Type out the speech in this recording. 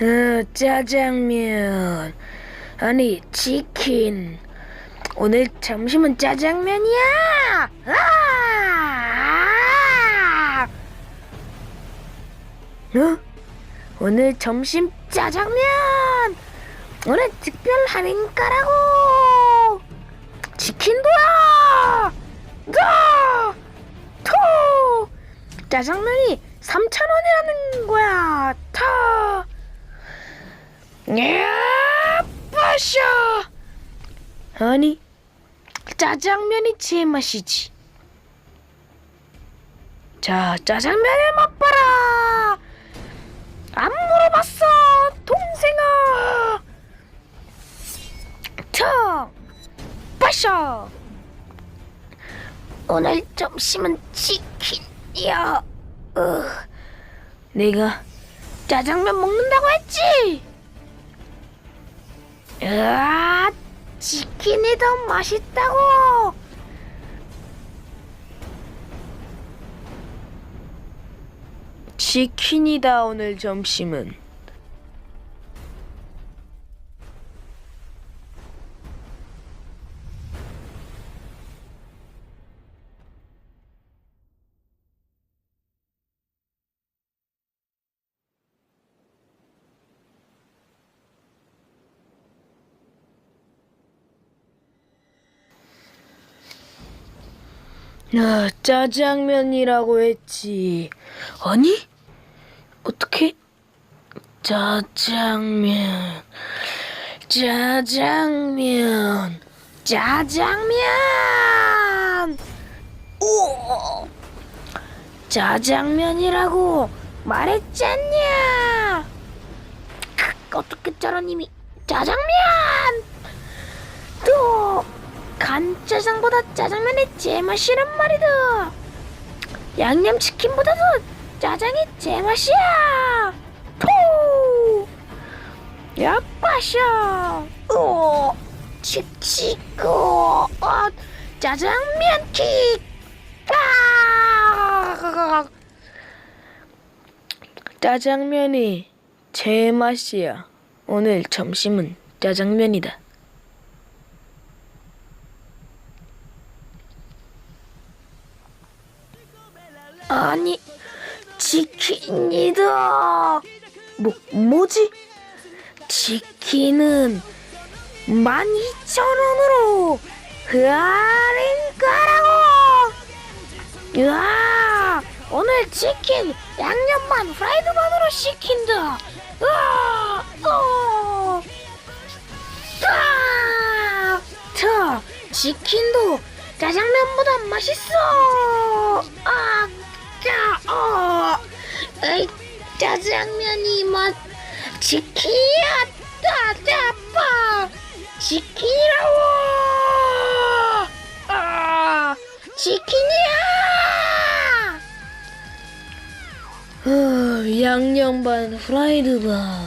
어, 짜장면. 아니, 치킨. 오늘 점심은 짜장면이야! 아! 어? 오늘 점심 짜장면! 오늘 특별 할인 가라고! 치킨도야! 가! 토! 짜장면이 3,000원이라는 거야! 타! 야! 빠셔! 아니, 짜장면이 제맛이지. 자, 짜장면을 맛봐라! 안 물어봤어, 동생아! 턱! 빠셔! 오늘 점심은 치킨이야. 어, 내가 짜장면 먹는다고 했지? 으아, 치킨이 더 맛있다고! 치킨이다, 오늘 점심은. 아, 짜장면이라고 했지. 아니? 어떻게? 짜장면. 짜장면. 짜장면! 오! 짜장면이라고 말했잖냐! 크, 어떻게 짜라님이 짜장면! 또 간짜장보다 짜장면이 제맛이란 말이다. 양념치킨보다도 짜장이 제맛이야. 토! 야, 빠셔. 오, 칙칙고. 어, 짜장면 킥. 아! 짜장면이 제맛이야. 오늘 점심은 짜장면이다. 아니 치킨이다. 뭐 뭐지? 치킨은 12,000원으로 할인 가라고. 으아 오늘 치킨 양념만 프라이드만으로 시킨다. 으아 치킨도 짜장면보다 맛있어. 아 짜, 어, 에이, 짜장면이 맛, 치킨이야, 따다빠, 치킨이라고, 아, 치킨이야! 어, 양념 반, 프라이드 반.